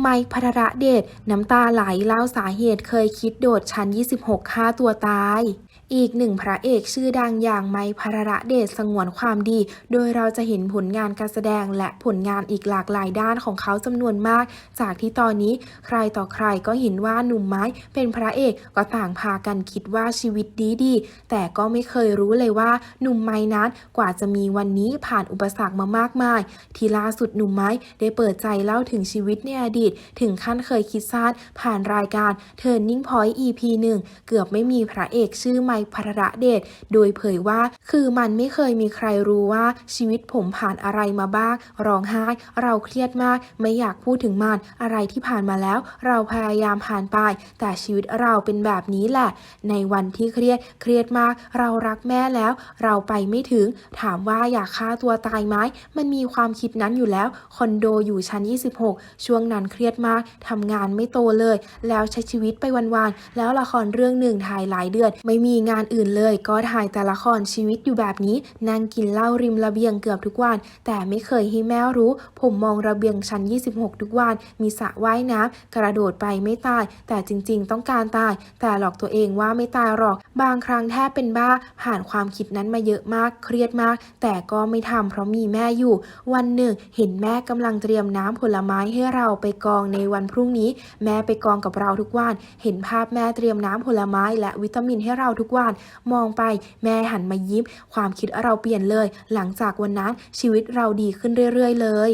ไมค์พัทรเดชน้ำตาไหลเล่าสาเหตุเคยคิดโดดชั้น 26 ฆ่าตัวตาย อีกหนึ่งพระเอกชื่อดังอย่างไมพัทรเดชสงวนความดี โดยเราจะเห็นผลงานการแสดงและผลงานอีกหลากหลายด้านของเขาจำนวนมาก จากที่ตอนนี้ใครต่อใครก็เห็นว่าหนุ่มไม้เป็นพระเอกก็ต่างพากันคิดว่าชีวิตดีดีๆแต่ก็ไม่เคยรู้เลยว่าหนุ่มไม้นั้นกว่าจะมีวันนี้ผ่านอุปสรรคมามากมาย ที่ล่าสุดหนุ่มไม้ได้เปิดใจเล่าถึงชีวิตในอดีต ถึงขั้นเคยคิดสั้นผ่านรายการ Turning Point EP 1 เกือบไม่มีพระเอกชื่อไมพัทรเดชโดยเผยว่า คือมันไม่เคยมีใครรู้ว่าชีวิตผมผ่านอะไรมาบ้างร้องไห้ เราเครียดมาก ไม่อยากพูดถึงมันอะไรที่ผ่านมาแล้ว เราพยายามผ่านไป แต่ชีวิตเราเป็นแบบนี้แหละ ในวันที่เครียดเครียดมาก เรารักแม่แล้ว เราไปไม่ถึง ถามว่าอยากฆ่าตัวตายไหมมันมีความคิดนั้นอยู่แล้วคอนโดอยู่ชั้น 26 ช่วงนั้นเครียดมากทำงานไม่โตเลย แล้วใช้ชีวิตไปวันๆแล้วละครเรื่องหนึ่งถ่ายหลายเดือนไม่มีงานงานอื่นเลย ก็ถ่ายแต่ละครชีวิตอยู่แบบนี้ นั่งกินเหล้าริมระเบียงเกือบทุกวัน แต่ไม่เคยให้แม่รู้ ผมมองระเบียงชั้น 26 ทุกวัน มีสระว่ายน้ำกระโดดไปไม่ตาย แต่จริงๆ ต้องการตาย แต่หลอกตัวเองว่าไม่ตายหรอก บางครั้งแทบเป็นบ้า ผ่านความคิดนั้นมาเยอะมาก เครียดมาก แต่ก็ไม่ทำเพราะมีแม่อยู่ วันหนึ่ง เห็นแม่กำลังเตรียมน้ำผลไม้ให้เราไปกองในวันพรุ่งนี้ แม่ไปกองกับเราทุกวัน เห็นภาพแม่เตรียมน้ำผลไม้และวิตามินให้เราทุกวันวัน มองไปแม่หันมายิ้ม ความคิดเราเปลี่ยนเลย หลังจากวันนั้นชีวิตเราดีขึ้นเรื่อย ๆ เลย